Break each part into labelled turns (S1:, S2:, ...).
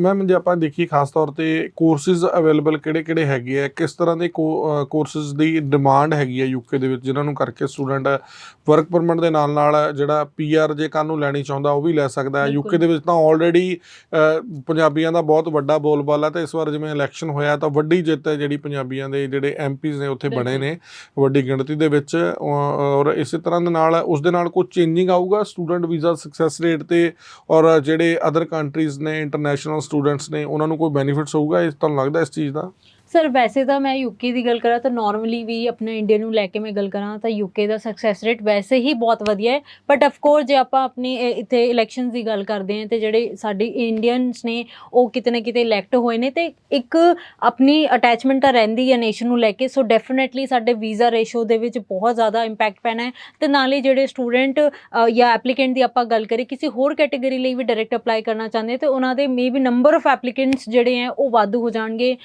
S1: Ma'am ਜੇ ਆਪਾਂ ਦੇਖੀਏ ਖਾਸ ਤੌਰ ਤੇ ਕੋਰਸਿਜ਼ ਅਵੇਲੇਬਲ ਕਿਹੜੇ-ਕਿਹੜੇ ਹੈਗੇ ਆ ਕਿਸ ਤਰ੍ਹਾਂ ਦੇ ਕੋਰਸਿਜ਼ ਦੀ ਡਿਮਾਂਡ ਹੈਗੀ ਹੈ ਯੂਕੇ ਦੇ ਵਿੱਚ ਜਿਨ੍ਹਾਂ ਨੂੰ ਕਰਕੇ ਸਟੂਡੈਂਟ ਵਰਕ ਪਰਮਿਟ ਦੇ ਨਾਲ-ਨਾਲ ਜਿਹੜਾ ਪੀਆਰ ਜੇ ਕੱਲ੍ਹ ਨੂੰ ਲੈਣੀ ਚਾਹੁੰਦਾ ਉਹ ਵੀ ਲੈ ਸਕਦਾ ਹੈ। ਯੂਕੇ ਦੇ ਵਿੱਚ ਤਾਂ ਆਲਰੇਡੀ ਪੰਜਾਬੀਆਂ ਦਾ ਬਹੁਤ ਵੱਡਾ ਬੋਲਬਾਲਾ ਤੇ ਇਸ ਵਾਰ ਜਿਵੇਂ ਇਲੈਕਸ਼ਨ ਹੋਇਆ ਤਾਂ ਵੱਡੀ ਜਿੱਤ ਹੈ ਜਿਹੜੀ ਪੰਜਾਬੀਆਂ ਦੇ ਜਿਹੜੇ ਐਮਪੀਜ਼ ਨੇ ਉੱਥੇ ਬਣੇ। ਨੇ ਵੱਡੀ ਗਿਣਤੀ ਦੇ ਵਿੱਚ ਔਰ ਇਸੇ ਤਰ੍ਹਾਂ ਦੇ ਨਾਲ ਉਸ ਦੇ ਨਾਲ ਕੁਝ ਚੇਂਜਿੰਗ ਆਊਗਾ ਸਟੂਡੈਂਟ ਵੀਜ਼ਾ ਸਕਸੈਸ ਰੇਟ ਤੇ ਔਰ ਜਿਹੜੇ ਅਦਰ ਕੰਟਰੀਜ਼ ਨੇ ਇੰਟਰਨੈਸ਼ਨਲ ਸਟੂਡੈਂਟਸ ਨੇ ਉਹਨਾਂ ਨੂੰ ਕੋਈ ਬੈਨੀਫਿਟਸ ਹੋਊਗਾ? ਇਸ ਤੁਹਾਨੂੰ ਲੱਗਦਾ ਇਸ ਚੀਜ਼ ਦਾ?
S2: ਸਰ, ਵੈਸੇ ਤਾਂ ਮੈਂ ਯੂਕੇ ਦੀ ਗੱਲ ਕਰਾਂ ਤਾਂ ਨਾਰਮਲੀ ਵੀ ਆਪਣੇ ਇੰਡੀਆ ਨੂੰ ਲੈ ਕੇ ਮੈਂ ਗੱਲ ਕਰਾਂ ਤਾਂ ਯੂਕੇ ਦਾ ਸਕਸੈਸ ਰੇਟ ਵੈਸੇ ਹੀ ਬਹੁਤ ਵਧੀਆ ਹੈ ਬਟ ਆਫ ਕੋਰਸ ਜੇ ਆਪਾਂ ਆਪਣੀ ਇਹ ਇੱਥੇ ਇਲੈਕਸ਼ਨਸ ਦੀ ਗੱਲ ਕਰਦੇ ਹਾਂ ਤੇ ਜਿਹੜੇ ਸਾਡੇ ਇੰਡੀਅਨਸ ਨੇ ਉਹ ਕਿਤੇ ਨਾ ਕਿਤੇ ਇਲੈਕਟ ਹੋਏ ਨੇ ਤੇ ਇੱਕ ਆਪਣੀ ਅਟੈਚਮੈਂਟ ਤਾਂ ਰਹਿੰਦੀ ਹੈ ਨੇਸ਼ਨ ਨੂੰ ਲੈ ਕੇ ਸੋ ਡੈਫੀਨਿਟਲੀ ਸਾਡੇ ਵੀਜ਼ਾ ਰੇਸ਼ੋ ਦੇ ਵਿੱਚ ਬਹੁਤ ਜ਼ਿਆਦਾ ਇੰਪੈਕਟ ਪੈਣਾ ਹੈ ਤੇ ਨਾਲੇ ਜਿਹੜੇ ਸਟੂਡੈਂਟ ਜਾਂ ਐਪਲੀਕੈਂਟ ਦੀ ਆਪਾਂ ਗੱਲ ਕਰੀਏ, ਕਿਸੇ ਹੋਰ ਕੈਟਾਗਰੀ ਲਈ ਵੀ ਡਾਇਰੈਕਟ ਅਪਲਾਈ ਕਰਨਾ ਚਾਹੁੰਦੇ ਆ ਤੇ ਉਹਨਾਂ ਦੇ ਮੇਬੀ ਨੰਬਰ ਆਫ ਐਪਲੀਕੈਂਟਸ ਜਿਹੜੇ ਆ ਉਹ ਵਾਧੂ ਹੋ ਜਾਣਗੇ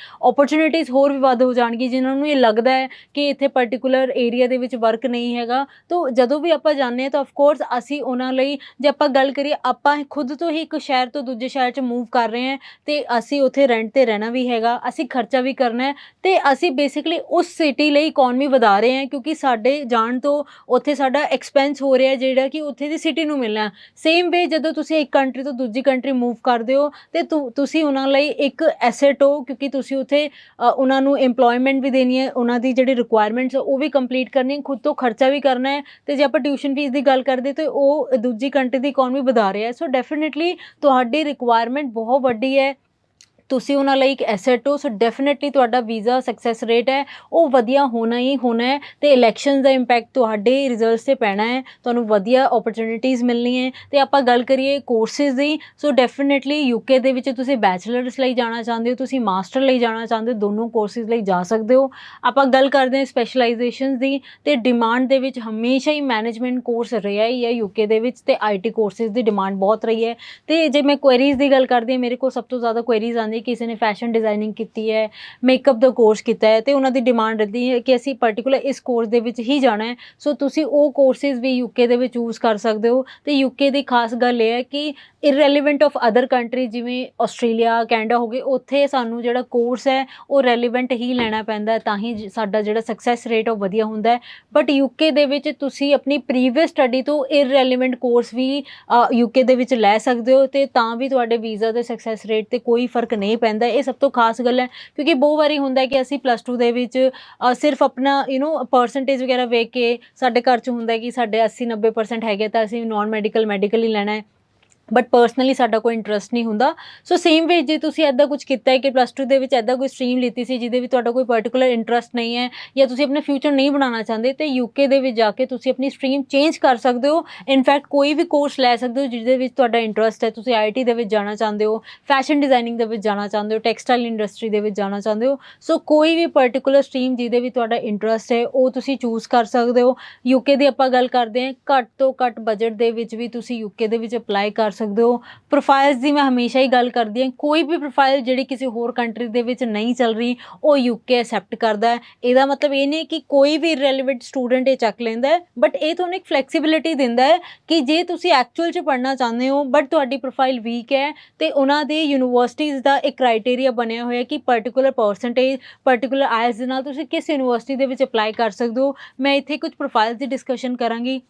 S2: ਕੇਸ ਹੋਰ ਵੱਧ ਹੋ ਜਾਣਗੇ, ਜਿਨ੍ਹਾਂ ਨੂੰ ਇਹ ਲੱਗਦਾ ਹੈ ਕਿ ਇੱਥੇ ਪਾਰਟਿਕੂਲਰ ਏਰੀਆ ਦੇ ਵਿੱਚ ਵਰਕ ਨਹੀਂ ਹੈਗਾ। ਤਾਂ ਜਦੋਂ ਵੀ ਆਪਾਂ ਜਾਂਦੇ ਹਾਂ, ਤਾਂ ਆਫ ਕੋਰਸ ਅਸੀਂ ਉਹਨਾਂ ਲਈ, ਜੇ ਆਪਾਂ ਗੱਲ ਕਰੀਏ, ਆਪਾਂ ਖੁਦ ਤੋਂ ਹੀ ਇੱਕ ਸ਼ਹਿਰ ਤੋਂ ਦੂਜੇ ਸ਼ਹਿਰ 'ਚ ਮੂਵ ਕਰ ਰਹੇ ਹਾਂ, ਤੇ ਅਸੀਂ ਉੱਥੇ ਰੈਂਟ ਤੇ ਰਹਿਣਾ ਵੀ ਹੈਗਾ, ਅਸੀਂ ਖਰਚਾ ਵੀ ਕਰਨਾ ਹੈ, ਤੇ ਅਸੀਂ ਬੇਸਿਕਲੀ ਉਸ ਸਿਟੀ ਲਈ ਇਕਨੋਮੀ ਵਧਾ ਰਹੇ ਹਾਂ, ਕਿਉਂਕਿ ਸਾਡੇ ਜਾਣ ਤੋਂ ਉੱਥੇ ਸਾਡਾ ਐਕਸਪੈਂਸ ਹੋ ਰਿਹਾ ਜਿਹੜਾ ਕਿ ਉੱਥੇ ਦੀ ਸਿਟੀ ਨੂੰ ਮਿਲਣਾ ਸੇਮ ਵੇ ਜਦੋਂ ਤੁਸੀਂ ਇੱਕ ਕੰਟਰੀ ਤੋਂ ਦੂਜੀ ਕੰਟਰੀ ਮੂਵ ਕਰਦੇ ਹੋ, ਤੇ ਤੁਸੀਂ ਉਹਨਾਂ ਲਈ ਇੱਕ ਐਸੈਟ ਹੋ, ਕਿਉਂਕਿ ਤੁਸੀਂ ਉੱਥੇ ਉਹਨਾਂ ਨੂੰ EMPLOYMENT ਵੀ ਦੇਣੀ ਹੈ, ਉਹਨਾਂ ਦੀ ਜਿਹੜੀ ਰਿਕੁਆਇਰਮੈਂਟਸ ਉਹ ਵੀ ਕੰਪਲੀਟ ਕਰਨੀ ਹੈ, ਖੁਦ ਤੋਂ ਖਰਚਾ ਵੀ ਕਰਨਾ ਹੈ ਤੇ ਜੇ ਆਪਾਂ ਟਿਊਸ਼ਨ ਫੀਸ ਦੀ ਗੱਲ ਕਰਦੇ ਤਾਂ ਉਹ ਦੂਜੀ ਕੰਟਰੀ ਦੀ ਇਕਨੋਮੀ ਵਧਾ ਰਿਹਾ ਹੈ। ਸੋ ਡੈਫੀਨਿਟਲੀ ਤੁਹਾਡੀ ਰਿਕੁਆਇਰਮੈਂਟ ਬਹੁਤ ਵੱਡੀ ਹੈ। ਤੁਸੀਂ ਉਹਨਾਂ ਲਈ ਇੱਕ ਐਸੈਟ ਹੋ ਸੋ ਡੈਫੀਨਿਟਲੀ ਤੁਹਾਡਾ ਵੀਜ਼ਾ ਸਕਸੈਸ ਰੇਟ ਹੈ, ਉਹ ਵਧੀਆ ਹੋਣਾ ਹੀ ਹੋਣਾ ਹੈ ਤੇ ਇਲੈਕਸ਼ਨਸ ਦਾ ਇੰਪੈਕਟ ਤੁਹਾਡੇ ਰਿਜ਼ਲਟਸ ਤੇ ਪੈਣਾ ਹੈ, ਤੁਹਾਨੂੰ ਵਧੀਆ ਓਪਰਚ्युनिटीज ਮਿਲਣੀ ਹੈ ਤੇ ਆਪਾਂ ਗੱਲ ਕਰੀਏ ਕੋਰਸਸ ਦੀ ਸੋ ਡੈਫੀਨਿਟਲੀ ਯੂਕੇ ਦੇ ਵਿੱਚ ਤੁਸੀਂ ਬੈਚਲਰਸ ਲਈ ਜਾਣਾ ਚਾਹੁੰਦੇ ਹੋ, ਤੁਸੀਂ ਮਾਸਟਰ ਲਈ ਜਾਣਾ ਚਾਹੁੰਦੇ ਹੋ, ਦੋਨੋਂ ਕੋਰਸਸ ਲਈ ਜਾ ਸਕਦੇ ਹੋ। ਆਪਾਂ ਗੱਲ ਕਰਦੇ ਹਾਂ ਸਪੈਸ਼ਲਾਈਜੇਸ਼ਨਸ ਦੀ ਤੇ ਡਿਮਾਂਡ ਦੇ ਵਿੱਚ ਹਮੇਸ਼ਾ ਹੀ ਮੈਨੇਜਮੈਂਟ ਕੋਰਸ ਰਿਹਾ ਹੀ ਹੈ ਯੂਕੇ ਦੇ ਵਿੱਚ ਤੇ ਆਈਟੀ ਕੋਰਸਸ ਦੀ ਡਿਮਾਂਡ ਬਹੁਤ ਰਹੀ ਹੈ। ਤੇ ਜੇ ਮੈਂ ਕੁਐਰੀਜ਼ ਦੀ ਗੱਲ ਕਰਦੀ ਹਾਂ, ਮੇਰੇ ਕੋਲ ਸਭ ਤੋਂ ਜ਼ਿਆਦਾ ਕੁਐਰੀਜ਼ ਆਉਂਦੀ ਕਿਸੇ ਨੇ ਫੈਸ਼ਨ ਡਿਜ਼ਾਈਨਿੰਗ ਕੀਤੀ ਹੈ ਮੇਕਅਪ ਦਾ ਕੋਰਸ ਕੀਤਾ ਹੈ ਤੇ ਉਹਨਾਂ ਦੀ ਡਿਮਾਂਡ ਰਹਿੰਦੀ ਹੈ ਕਿ ਅਸੀਂ ਪਾਰਟਿਕੂਲਰ ਇਸ ਕੋਰਸ ਦੇ ਵਿੱਚ ਹੀ ਜਾਣਾ ਹੈ। ਸੋ ਤੁਸੀਂ ਉਹ ਕੋਰਸਿਸ ਵੀ ਯੂਕੇ ਦੇ ਵਿੱਚ ਚੂਜ਼ ਕਰ ਸਕਦੇ ਹੋ ਤੇ ਯੂਕੇ ਦੀ ਖਾਸ ਗੱਲ ਇਹ ਹੈ ਕਿ ਇਰਰੈਲੇਵੈਂਟ ਆਫ ਅਦਰ ਕੰਟਰੀ ਜਿਵੇਂ ਆਸਟ੍ਰੇਲੀਆ ਕੈਨੇਡਾ ਹੋ ਗਏ, ਉੱਥੇ ਸਾਨੂੰ ਜਿਹੜਾ ਕੋਰਸ ਹੈ ਉਹ ਰੈਲੇਵੈਂਟ ਹੀ ਲੈਣਾ ਪੈਂਦਾ ਤਾਂ ਹੀ ਸਾਡਾ ਜਿਹੜਾ ਸਕਸੈਸ ਰੇਟ ਉਹ ਵਧੀਆ ਹੁੰਦਾ ਹੈ। ਬਟ ਯੂਕੇ ਦੇ ਵਿੱਚ ਤੁਸੀਂ ਆਪਣੀ ਪ੍ਰੀਵੀਅਸ ਸਟੱਡੀ ਤੋਂ ਇਰਰੈਲੇਵੈਂਟ ਕੋਰਸ ਵੀ ਯੂਕੇ ਦੇ ਵਿੱਚ ਲੈ ਸਕਦੇ ਹੋ ਤੇ ਤਾਂ ਵੀ ਤੁਹਾਡੇ ਵੀਜ਼ਾ ਦੇ ਸਕਸੈਸ ਰੇਟ ਤੇ ਕੋਈ ਫ਼ਰਕ ਨਹੀਂ ਪੈਂਦਾ, ਇਹ ਸਭ ਤੋਂ ਖਾਸ ਗੱਲ ਹੈ। ਕਿਉਂਕਿ ਬਹੁਤ ਵਾਰੀ ਹੁੰਦਾ ਕਿ ਅਸੀਂ ਪਲੱਸ 2 ਦੇ ਵਿੱਚ ਸਿਰਫ ਆਪਣਾ ਯੂ نو ਪਰਸੈਂਟੇਜ ਵਗੈਰਾ ਵੇਖ ਕੇ ਸਾਡੇ ਘਰ 'ਚ ਹੁੰਦਾ ਕਿ ਸਾਡੇ 80 90% ਹੈਗੇ ਤਾਂ ਅਸੀਂ ਨਾਨ ਮੈਡੀਕਲ ਮੈਡੀਕਲ ਹੀ ਲੈਣਾ ਹੈ। ਬਟ ਪਰਸਨਲੀ ਸਾਡਾ ਕੋਈ ਇੰਟਰਸਟ ਨਹੀਂ ਹੁੰਦਾ। ਸੋ ਸੇਮ ਵੇ ਜੇ ਤੁਸੀਂ ਐਦਾਂ ਕੁਝ ਕੀਤਾ ਹੈ ਕਿ ਪਲੱਸ 2 ਦੇ ਵਿੱਚ ਐਦਾਂ ਕੋਈ ਸਟਰੀਮ ਲਿੱਤੀ ਸੀ ਜਿਹਦੇ ਵਿੱਚ ਤੁਹਾਡਾ ਕੋਈ ਪਾਰਟਿਕੂਲਰ ਇੰਟਰਸਟ ਨਹੀਂ ਹੈ ਜਾਂ ਤੁਸੀਂ ਆਪਣਾ ਫਿਊਚਰ ਨਹੀਂ ਬਣਾਉਣਾ ਚਾਹੁੰਦੇ, ਤੇ ਯੂਕੇ ਦੇ ਵਿੱਚ ਜਾ ਕੇ ਤੁਸੀਂ ਆਪਣੀ ਸਟਰੀਮ ਚੇਂਜ ਕਰ ਸਕਦੇ ਹੋ। ਇਨਫੈਕਟ ਕੋਈ ਵੀ ਕੋਰਸ ਲੈ ਸਕਦੇ ਹੋ ਜਿਹਦੇ ਵਿੱਚ ਤੁਹਾਡਾ ਇੰਟਰਸਟ ਹੈ। ਤੁਸੀਂ ਆਈਟੀ ਦੇ ਵਿੱਚ ਜਾਣਾ ਚਾਹੁੰਦੇ ਹੋ ਫੈਸ਼ਨ ਡਿਜ਼ਾਈਨਿੰਗ ਦੇ ਵਿੱਚ ਜਾਣਾ ਚਾਹੁੰਦੇ ਹੋ ਟੈਕਸਟਾਈਲ ਇੰਡਸਟਰੀ ਦੇ ਵਿੱਚ ਜਾਣਾ ਚਾਹੁੰਦੇ ਹੋ। ਸੋ ਕੋਈ ਵੀ ਪਾਰਟਿਕੂਲਰ ਸਟਰੀਮ ਜਿਹਦੇ ਵਿੱਚ ਤੁਹਾਡਾ ਇੰਟਰਸਟ ਹੈ, ਉਹ ਤੁਸੀਂ ਚੂਜ਼ ਕਰ ਸਕਦੇ ਹੋ। ਯੂਕੇ ਦੀ ਆਪਾਂ ਗੱਲ ਕਰਦੇ ਹਾਂ, ਘੱਟ ਤੋਂ ਘੱਟ ਬਜਟ ਦੇ ਵਿੱਚ ਵੀ ਤੁਸੀਂ ਯੂਕੇ ਦੇ ਵਿੱਚ ਅਪਲਾਈ ਕਰ ਸਕਦੇ ਹੋ। ਪ੍ਰੋਫਾਈਲਸ ਦੀ ਮੈਂ ਹਮੇਸ਼ਾ ਹੀ ਗੱਲ ਕਰਦੀ ਹਾਂ। ਕੋਈ ਵੀ ਪ੍ਰੋਫਾਈਲ ਜਿਹੜੀ ਕਿਸੇ ਹੋਰ ਕੰਟਰੀ ਦੇ ਵਿੱਚ ਨਹੀਂ ਚੱਲ ਰਹੀ, ਉਹ ਯੂਕੇ ਐਕਸੈਪਟ ਕਰਦਾ ਹੈ। ਇਹਦਾ ਮਤਲਬ ਇਹ ਨਹੀਂ ਕਿ ਕੋਈ ਵੀ ਰੈਲੇਵੈਂਟ ਸਟੂਡੈਂਟ ਇਹ ਚੱਕ ਲੈਂਦਾ ਹੈ। ਬਟ ਇਹ ਤੁਹਾਨੂੰ ਇੱਕ ਫਲੈਕਸੀਬਿਲਿਟੀ ਦਿੰਦਾ ਹੈ ਕਿ ਜੇ ਤੁਸੀਂ ਐਕਚੁਅਲ 'ਚ ਪੜ੍ਹਨਾ ਚਾਹੁੰਦੇ ਹੋ ਬਟ ਤੁਹਾਡੀ ਪ੍ਰੋਫਾਈਲ ਵੀਕ ਹੈ, ਤੇ ਉਹਨਾਂ ਦੇ ਯੂਨੀਵਰਸਿਟੀਜ਼ ਦਾ ਇੱਕ ਕ੍ਰਾਈਟੇਰੀਆ ਬਣਿਆ ਹੋਇਆ ਕਿ ਪਾਰਟਿਕੂਲਰ ਪਰਸੈਂਟੇਜ ਪਾਰਟਿਕੂਲਰ ਆਇਲਸ ਦੇ ਨਾਲ ਤੁਸੀਂ ਕਿਸ ਯੂਨੀਵਰਸਿਟੀ ਦੇ ਵਿੱਚ ਅਪਲਾਈ ਕਰ ਸਕਦੇ ਹੋ। ਮੈਂ ਇੱਥੇ ਕੁਝ ਪ੍ਰੋਫਾਈਲਸ ਦੀ ਡਿਸਕਸ਼ਨ ਕਰਾਂਗੀ।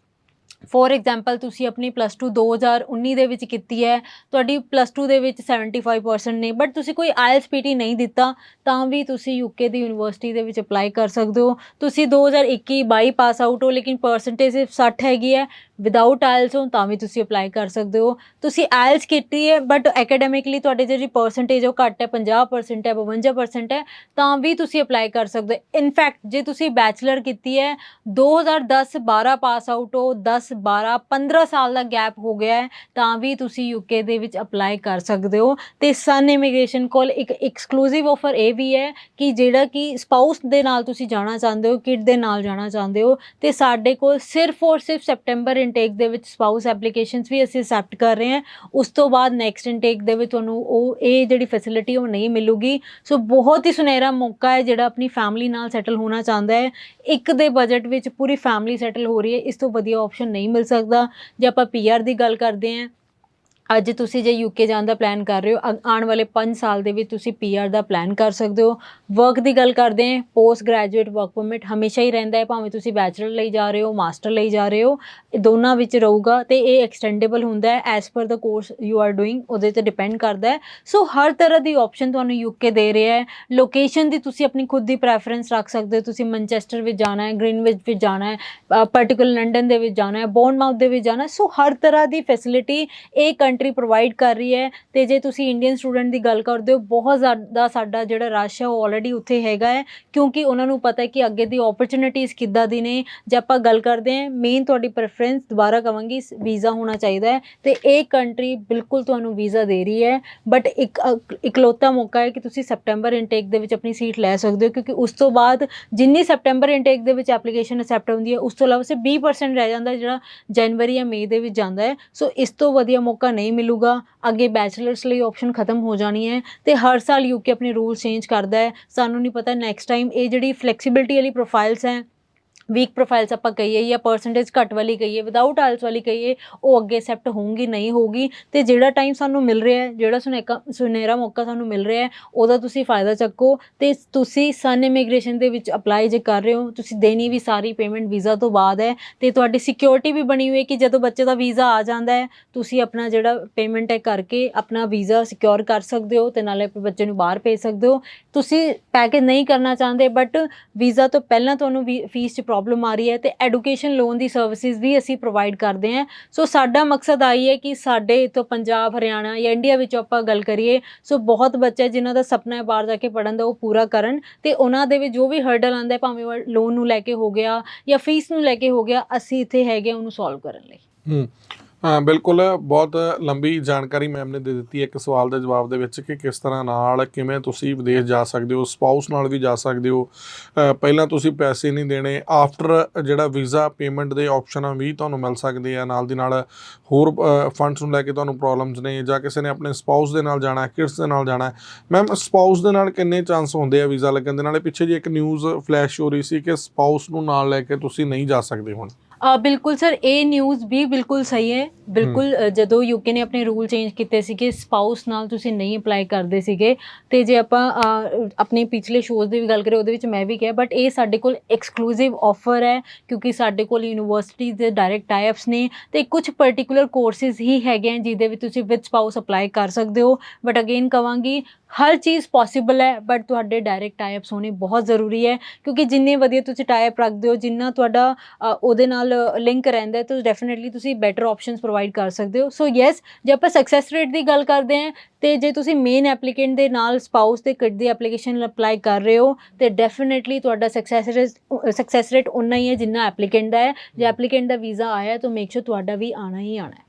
S2: ਫੋਰ ਐਗਜ਼ਾਮਪਲ ਤੁਸੀਂ ਆਪਣੀ ਪਲੱਸ 2 2019 ਦੇ ਵਿੱਚ ਕੀਤੀ ਹੈ, ਤੁਹਾਡੀ ਪਲੱਸ 2 ਦੇ ਵਿੱਚ 75% ਨੇ ਬਟ ਤੁਸੀਂ ਕੋਈ ਆਇਲਸ ਪੀਟੀ ਨਹੀਂ ਦਿੱਤਾ, ਤਾਂ ਵੀ ਤੁਸੀਂ ਯੂਕੇ ਦੀ ਯੂਨੀਵਰਸਿਟੀ ਦੇ ਵਿੱਚ ਅਪਲਾਈ ਕਰ ਸਕਦੇ ਹੋ। ਤੁਸੀਂ 2021 22 ਪਾਸ ਆਊਟ ਹੋ, ਲੇਕਿਨ ਪਰਸੈਂਟੇਜ ਸਿਰਫ 60 ਹੈਗੀ ਹੈ। ਵਿਦਆਊਟ ਆਇਲਸ ਹੋ, ਤਾਂ ਵੀ ਤੁਸੀਂ ਅਪਲਾਈ ਕਰ ਸਕਦੇ ਹੋ। ਤੁਸੀਂ ਆਇਲਸ ਕੀਤੀ ਹੈ ਬਟ ਐਕੈਡੈਮਿਕਲੀ ਤੁਹਾਡੇ ਜਿਹੜੀ ਪਰਸੈਂਟੇਜ ਉਹ ਘੱਟ ਹੈ 50% ਹੈ 52% ਹੈ, ਤਾਂ ਵੀ ਤੁਸੀਂ ਅਪਲਾਈ ਕਰ ਸਕਦੇ ਹੋ। ਇਨਫੈਕਟ ਜੇ ਤੁਸੀਂ ਬੈਚਲਰ ਕੀਤੀ ਹੈ 2010 12 ਪਾਸ ਆਊਟ ਹੋ 10 12 15 ਸਾਲ ਦਾ ਗੈਪ ਹੋ ਗਿਆ ਹੈ, ਤਾਂ ਵੀ ਤੁਸੀਂ ਯੂਕੇ ਦੇ ਵਿੱਚ ਅਪਲਾਈ ਕਰ ਸਕਦੇ ਹੋ। ਤੇ ਸਨ ਇਮੀਗ੍ਰੇਸ਼ਨ ਕੋਲ ਇੱਕ ਐਕਸਕਲੂਸਿਵ ਆਫਰ ਇਹ ਵੀ ਹੈ ਕਿ ਜਿਹੜਾ ਕਿ ਸਪਾਊਸ ਦੇ ਨਾਲ ਤੁਸੀਂ ਜਾਣਾ ਚਾਹੁੰਦੇ ਹੋ ਕਿਡ ਦੇ ਨਾਲ ਜਾਣਾ ਚਾਹੁੰਦੇ ਹੋ, ਤੇ ਸਾਡੇ ਕੋਲ ਸਿਰਫ ਔਰ ਸਿਰਫ ਸੈਪਟੈਂਬਰ ਇਨਟੇਕ ਦੇ ਵਿੱਚ ਸਪਾਊਸ ਐਪਲੀਕੇਸ਼ਨਸ ਵੀ ਅਸੀਂ ਅਸੈਪਟ ਕਰ ਰਹੇ ਹਾਂ। ਉਸ ਤੋਂ ਬਾਅਦ ਨੈਕਸਟ ਇਨਟੇਕ ਦੇ ਵਿੱਚ ਤੁਹਾਨੂੰ ਉਹ, ਇਹ ਜਿਹੜੀ ਫੈਸਿਲਿਟੀ ਉਹ ਨਹੀਂ ਮਿਲੂਗੀ। ਸੋ ਬਹੁਤ ਹੀ ਸੁਨਹਿਰਾ ਮੌਕਾ ਹੈ ਜਿਹੜਾ ਆਪਣੀ ਫੈਮਿਲੀ ਨਾਲ ਸੈਟਲ ਹੋਣਾ ਚਾਹੁੰਦਾ ਹੈ। ਇੱਕ ਦੇ ਬਜਟ ਵਿੱਚ ਪੂਰੀ ਫੈਮਿਲੀ ਸੈਟਲ ਹੋ ਰਹੀ ਹੈ, ਇਸ ਤੋਂ ਵਧੀਆ ਆਪਸ਼ਨ ਨਹੀਂ ਮਿਲ ਸਕਦਾ ਜੇ ਆਪਾਂ ਪੀਆਰ ਦੀ ਗੱਲ ਕਰਦੇ ਹਾਂ ਅੱਜ ਤੁਸੀਂ ਜੇ ਯੂਕੇ ਜਾਣ ਦਾ ਪਲਾਨ ਕਰ ਰਹੇ ਹੋ, ਅ- ਆਉਣ ਵਾਲੇ 5 ਸਾਲ ਦੇ ਵਿੱਚ ਤੁਸੀਂ ਪੀਆਰ ਦਾ ਪਲਾਨ ਕਰ ਸਕਦੇ ਹੋ। ਵਰਕ ਦੀ ਗੱਲ ਕਰਦੇ ਹਾਂ ਪੋਸਟ ਗ੍ਰੈਜੂਏਟ ਵਰਕ ਪਰਮਿਟ ਹਮੇਸ਼ਾ ਹੀ ਰਹਿੰਦਾ ਹੈ, ਭਾਵੇਂ ਤੁਸੀਂ ਬੈਚਲਰ ਲਈ ਜਾ ਰਹੇ ਹੋ ਮਾਸਟਰ ਲਈ ਜਾ ਰਹੇ ਹੋ, ਇਹ ਦੋਨਾਂ ਵਿੱਚ ਰਹੂਗਾ ਤੇ ਇਹ ਐਕਸਟੈਂਡੇਬਲ ਹੁੰਦਾ ਹੈ ਐਸ ਪਰ ਦਾ ਕੋਰਸ ਯੂ ਆਰ ਡੂਇੰਗ ਉਹਦੇ ਤੇ ਡਿਪੈਂਡ ਕਰਦਾ ਹੈ। ਸੋ ਹਰ ਤਰ੍ਹਾਂ ਦੀ ਆਪਸ਼ਨ ਤੁਹਾਨੂੰ ਯੂਕੇ ਦੇ ਰਿਹਾ ਹੈ। ਲੋਕੇਸ਼ਨ ਦੀ ਤੁਸੀਂ ਆਪਣੀ ਖੁਦ ਦੀ ਪ੍ਰੈਫਰੈਂਸ ਰੱਖ ਸਕਦੇ ਹੋ, ਤੁਸੀਂ ਮੈਨਚੈਸਟਰ ਵਿੱਚ ਜਾਣਾ ਹੈ ਗ੍ਰੀਨਵਿਚ ਵਿੱਚ ਜਾਣਾ ਹੈ ਪਾਰਟਿਕੂਲਰ ਲੰਡਨ ਦੇ ਵਿੱਚ ਜਾਣਾ ਹੈ ਬੌਨਮਾਊਥ ਦੇ ਵਿੱਚ ਜਾਣਾ ਹੈ। ਸੋ ਹਰ ਤਰ੍ਹਾਂ ਦੀ ਫੈਸਿਲਿਟੀ ਇਹ ਕੰਟਰੀ ਪ੍ਰੋਵਾਈਡ ਕਰ ਰਹੀ ਹੈ ਤੇ ਜੇ ਤੁਸੀਂ ਇੰਡੀਅਨ ਸਟੂਡੈਂਟ ਦੀ ਗੱਲ ਕਰਦੇ ਹੋ, ਬਹੁਤ ਜ਼ਿਆਦਾ ਸਾਡਾ ਜਿਹੜਾ ਰਸ਼ ਹੈ ਉਹ ਆਲਰੇਡੀ ਉੱਥੇ ਹੈਗਾ ਹੈ, ਕਿਉਂਕਿ ਉਹਨਾਂ ਨੂੰ ਪਤਾ ਹੈ ਕਿ ਅੱਗੇ ਦੀ ਓਪਰਚੁਨਿਟੀਜ਼ ਕਿੱਦਾਂ ਦੀ ਨੇ। ਜੇ ਆਪਾਂ ਗੱਲ ਕਰਦੇ ਹਾਂ ਮੇਨ ਤੁਹਾਡੀ ਪ੍ਰੈਫਰੈਂਸ ਦੁਬਾਰਾ ਕਵਾਂਗੀ ਵੀਜ਼ਾ ਹੋਣਾ ਚਾਹੀਦਾ ਹੈ ਤੇ ਇਹ ਕੰਟਰੀ ਬਿਲਕੁਲ ਤੁਹਾਨੂੰ ਵੀਜ਼ਾ ਦੇ ਰਹੀ ਹੈ ਬਟ ਇੱਕ ਇਕਲੌਤਾ ਮੌਕਾ ਹੈ ਕਿ ਤੁਸੀਂ ਸੈਪਟੈਂਬਰ ਇਨਟੇਕ ਦੇ ਵਿੱਚ ਆਪਣੀ ਸੀਟ ਲੈ ਸਕਦੇ ਹੋ, ਕਿਉਂਕਿ ਉਸ ਤੋਂ ਬਾਅਦ ਜਿੰਨੀ ਸੈਪਟੈਂਬਰ ਇਨਟੇਕ ਦੇ ਵਿੱਚ ਐਪਲੀਕੇਸ਼ਨ ਅਸੈਪਟ ਹੁੰਦੀ ਹੈ, ਉਸ ਤੋਂ ਇਲਾਵਾ ਸਿਰਫ 20% ਰਹਿ ਜਾਂਦਾ ਜਿਹੜਾ ਜਨਵਰੀ ਜਾਂ ਮਈ ਦੇ ਵਿੱਚ ਜਾਂਦਾ ਹੈ। ਸੋ ਇਸ ਤੋਂ ਵਧੀਆ ਮੌਕਾ ਨਹੀਂ ਮਿਲੂਗਾ। ਅੱਗੇ ਬੈਚਲਰਸ ਲਈ ਆਪਸ਼ਨ ਖਤਮ ਹੋ ਜਾਣੀ ਹੈ ਤੇ ਹਰ ਸਾਲ ਯੂਕੇ ਆਪਣੇ ਰੂਲ ਚੇਂਜ ਕਰਦਾ ਹੈ। ਸਾਨੂੰ ਨਹੀਂ ਪਤਾ ਨੈਕਸਟ ਟਾਈਮ ਇਹ ਜਿਹੜੀ ਫਲੈਕਸੀਬਿਲਟੀ ਵਾਲੀ ਪ੍ਰੋਫਾਈਲਸ ਹੈ ਵੀਕ ਪ੍ਰੋਫਾਈਲਸ ਆਪਾਂ ਕਹੀਏ ਜਾਂ ਪਰਸੈਂਟੇਜ ਘੱਟ ਵਾਲੀ ਕਹੀਏ ਵਿਦਆਊਟ ਆਇਲਸ ਵਾਲੀ ਕਹੀਏ, ਉਹ ਅੱਗੇ ਅਸੈਪਟ ਹੋਊਗੀ, ਨਹੀਂ ਹੋਊਗੀ। ਤੇ ਜਿਹੜਾ ਟਾਈਮ ਸਾਨੂੰ ਮਿਲ ਰਿਹਾ ਹੈ, ਜਿਹੜਾ ਸੁਨੇਕਾ ਸੁਨਹਿਰਾ ਮੌਕਾ ਸਾਨੂੰ ਮਿਲ ਰਿਹਾ ਹੈ, ਉਹਦਾ ਤੁਸੀਂ ਫਾਇਦਾ ਚੱਕੋ। ਤੇ ਤੁਸੀਂ ਸਨ ਇਮੀਗ੍ਰੇਸ਼ਨ ਦੇ ਵਿੱਚ ਅਪਲਾਈ ਜੇ ਕਰ ਰਹੇ ਹੋ, ਤੁਸੀਂ ਦੇਣੀ ਵੀ ਸਾਰੀ ਪੇਮੈਂਟ ਵੀਜ਼ਾ ਤੋਂ ਬਾਅਦ ਹੈ, ਤੇ ਤੁਹਾਡੀ ਸਿਕਿਉਰਿਟੀ ਵੀ ਬਣੀ ਹੋਈ ਹੈ ਕਿ ਜਦੋਂ ਬੱਚੇ ਦਾ ਵੀਜ਼ਾ ਆ ਜਾਂਦਾ ਹੈ, ਤੁਸੀਂ ਆਪਣਾ ਜਿਹੜਾ ਪੇਮੈਂਟ ਹੈ ਕਰਕੇ ਆਪਣਾ ਵੀਜ਼ਾ ਸਿਕਿਉਰ ਕਰ ਸਕਦੇ ਹੋ, ਤੇ ਨਾਲੇ ਆਪਣੇ ਬੱਚੇ ਨੂੰ ਬਾਹਰ ਭੇਜ ਸਕਦੇ ਹੋ। ਤੁਸੀਂ ਪੈਕੇਜ ਨਹੀਂ ਕਰਨਾ ਚਾਹੁੰਦੇ ਬਟ ਵੀਜ਼ਾ ਤੋਂ ਪਹਿਲਾਂ ਤੁਹਾਨੂੰ ਫੀਸ 'ਚ ਪ੍ਰੋਬਲਮ ਆ ਰਹੀ ਹੈ ਤੇ ਐਡੂਕੇਸ਼ਨ ਲੋਨ ਦੀ ਸਰਵਿਸਿਜ਼ ਵੀ ਅਸੀਂ ਪ੍ਰੋਵਾਈਡ ਕਰਦੇ ਹਾਂ। ਸੋ ਸਾਡਾ ਮਕਸਦ ਆਈ ਹੈ ਕਿ ਸਾਡੇ ਇੱਥੋਂ ਪੰਜਾਬ, ਹਰਿਆਣਾ ਜਾਂ ਇੰਡੀਆ ਵਿੱਚ ਆਪਾਂ ਗੱਲ ਕਰੀਏ ਸੋ ਬਹੁਤ ਬੱਚੇ ਜਿਨ੍ਹਾਂ ਦਾ ਸੁਪਨਾ ਹੈ ਬਾਹਰ ਜਾ ਕੇ ਪੜ੍ਹਨ ਦਾ, ਉਹ ਪੂਰਾ ਕਰਨ ਤੇ ਉਹਨਾਂ ਦੇ ਵਿੱਚ ਜੋ ਵੀ ਹਰਡਲ ਆਉਂਦਾ ਹੈ, ਭਾਵੇਂ ਲੋਨ ਨੂੰ ਲੈ ਕੇ ਹੋ ਗਿਆ ਜਾਂ ਫੀਸ ਨੂੰ ਲੈ ਕੇ ਹੋ ਗਿਆ, ਅਸੀਂ ਇੱਥੇ ਹੈਗੇ ਹਾਂ ਉਹਨੂੰ ਸੋਲਵ ਕਰਨ ਲਈ।
S1: ਹੂੰ। ਹਾਂ, ਬਿਲਕੁਲ। ਬਹੁਤ ਲੰਬੀ ਜਾਣਕਾਰੀ ਮੈਮ ਨੇ ਦੇ ਦਿੱਤੀ ਹੈ ਇੱਕ ਸਵਾਲ ਦੇ ਜਵਾਬ ਦੇ ਵਿੱਚ ਕਿ ਕਿਸ ਤਰ੍ਹਾਂ ਨਾਲ ਕਿਵੇਂ ਤੁਸੀਂ ਵਿਦੇਸ਼ ਜਾ ਸਕਦੇ ਹੋ ਸਪਾਊਸ ਨਾਲ ਵੀ ਜਾ ਸਕਦੇ ਹੋ। ਪਹਿਲਾਂ ਤੁਸੀਂ ਪੈਸੇ ਨਹੀਂ ਦੇਣੇ ਆਫਟਰ ਜਿਹੜਾ ਵੀਜ਼ਾ ਪੇਮੈਂਟ ਦੇ ਆਪਸ਼ਨਾਂ ਵੀ ਤੁਹਾਨੂੰ ਮਿਲ ਸਕਦੇ ਆ। ਨਾਲ ਦੀ ਨਾਲ ਹੋਰ ਫੰਡਸ ਨੂੰ ਲੈ ਕੇ ਤੁਹਾਨੂੰ ਪ੍ਰੋਬਲਮਸ ਨੇ ਜਾਂ ਕਿਸੇ ਨੇ ਆਪਣੇ ਸਪਾਊਸ ਦੇ ਨਾਲ ਜਾਣਾ ਹੈ ਕਿਡਸ ਦੇ ਨਾਲ ਜਾਣਾ। ਮੈਮ ਸਪਾਊਸ ਦੇ ਨਾਲ ਕਿੰਨੇ ਚਾਂਸ ਹੁੰਦੇ ਆ ਵੀਜ਼ਾ ਲੱਗਣ ਦੇ? ਨਾਲੇ ਪਿੱਛੇ ਜੀ ਇੱਕ ਨਿਊਜ਼ ਫਲੈਸ਼ ਹੋ ਰਹੀ ਸੀ ਕਿ ਸਪਾਊਸ ਨੂੰ ਨਾਲ ਲੈ ਕੇ ਤੁਸੀਂ ਨਹੀਂ ਜਾ ਸਕਦੇ ਹੁਣ।
S2: ਬਿਲਕੁਲ ਸਰ ਇਹ ਨਿਊਜ਼ ਵੀ ਬਿਲਕੁਲ ਸਹੀ ਹੈ। ਬਿਲਕੁਲ ਜਦੋਂ ਯੂਕੇ ਨੇ ਆਪਣੇ ਰੂਲ ਚੇਂਜ ਕੀਤੇ ਸੀ ਕਿ ਸਪਾਊਸ ਨਾਲ ਤੁਸੀਂ ਨਹੀਂ ਅਪਲਾਈ ਕਰਦੇ ਸੀਗੇ ਤੇ ਜੇ ਆਪਾਂ ਆਪਣੇ ਪਿਛਲੇ ਸ਼ੋਜ਼ ਦੀ ਵੀ ਗੱਲ ਕਰੀਏ ਉਹਦੇ ਵਿੱਚ ਮੈਂ ਵੀ ਕਿਹਾ ਬਟ ਇਹ ਸਾਡੇ ਕੋਲ ਐਕਸਕਲੂਸਿਵ ਆਫਰ ਹੈ ਕਿਉਂਕਿ ਸਾਡੇ ਕੋਲ ਯੂਨੀਵਰਸਿਟੀ ਦੇ ਡਾਇਰੈਕਟ ਟਾਈਪਸ ਨੇ ਤੇ ਕੁਝ ਪਾਰਟਿਕੂਲਰ ਕੋਰਸਿਸ ਹੀ ਹੈਗੇ ਆ ਜਿਹਦੇ ਵਿੱਚ ਤੁਸੀਂ ਵਿਦ ਸਪਾਊਸ ਅਪਲਾਈ ਕਰ ਸਕਦੇ ਹੋ। ਬਟ ਅਗੇਨ ਕਵਾਂਗੀ ਹਰ ਚੀਜ਼ ਪੋਸੀਬਲ ਹੈ ਬਟ ਤੁਹਾਡੇ ਡਾਇਰੈਕਟ ਟਾਈਪਸ ਹੋਣੇ ਬਹੁਤ ਜ਼ਰੂਰੀ ਹੈ ਕਿਉਂਕਿ ਜਿੰਨੇ ਵਧੀਆ ਤੁਸੀਂ ਟਾਈਪ ਰੱਖਦੇ ਹੋ ਜਿੰਨਾ ਤੁਹਾਡਾ ਉਹਦੇ ਨਾਲ ਲਿੰਕ ਰਹਿੰਦਾ ਹੈ, ਤਾਂ ਡੈਫੀਨਿਟਲੀ ਤੁਸੀਂ ਬੈਟਰ ਆਪਸ਼ਨਸ ਪ੍ਰੋਵਾਈਡ ਕਰ ਸਕਦੇ ਹੋ। ਸੋ ਯੈਸ ਜੇ ਆਪਾਂ ਸਕਸੈਸ ਰੇਟ ਦੀ ਗੱਲ ਕਰਦੇ ਹਾਂ, ਤੇ ਜੇ ਤੁਸੀਂ ਮੇਨ ਐਪਲੀਕੈਂਟ ਦੇ ਨਾਲ ਸਪਾਊਸ ਤੇ ਕਿਡ ਦੀ ਐਪਲੀਕੇਸ਼ਨ ਅਪਲਾਈ ਕਰ ਰਹੇ ਹੋ, ਤੇ ਡੈਫੀਨਿਟਲੀ ਤੁਹਾਡਾ ਸਕਸੈਸ ਰੇਟ ਸਕਸੈਸ ਰੇਟ ਉਨਾ ਹੀ ਹੈ ਜਿੰਨਾ ਐਪਲੀਕੈਂਟ ਦਾ ਹੈ। ਜੇ ਐਪਲੀਕੈਂਟ ਦਾ ਵੀਜ਼ਾ ਆਇਆ ਤਾਂ ਮੇਕ ਸ਼ੋਰ ਤੁਹਾਡਾ ਵੀ ਆਣਾ ਹੀ ਆਣਾ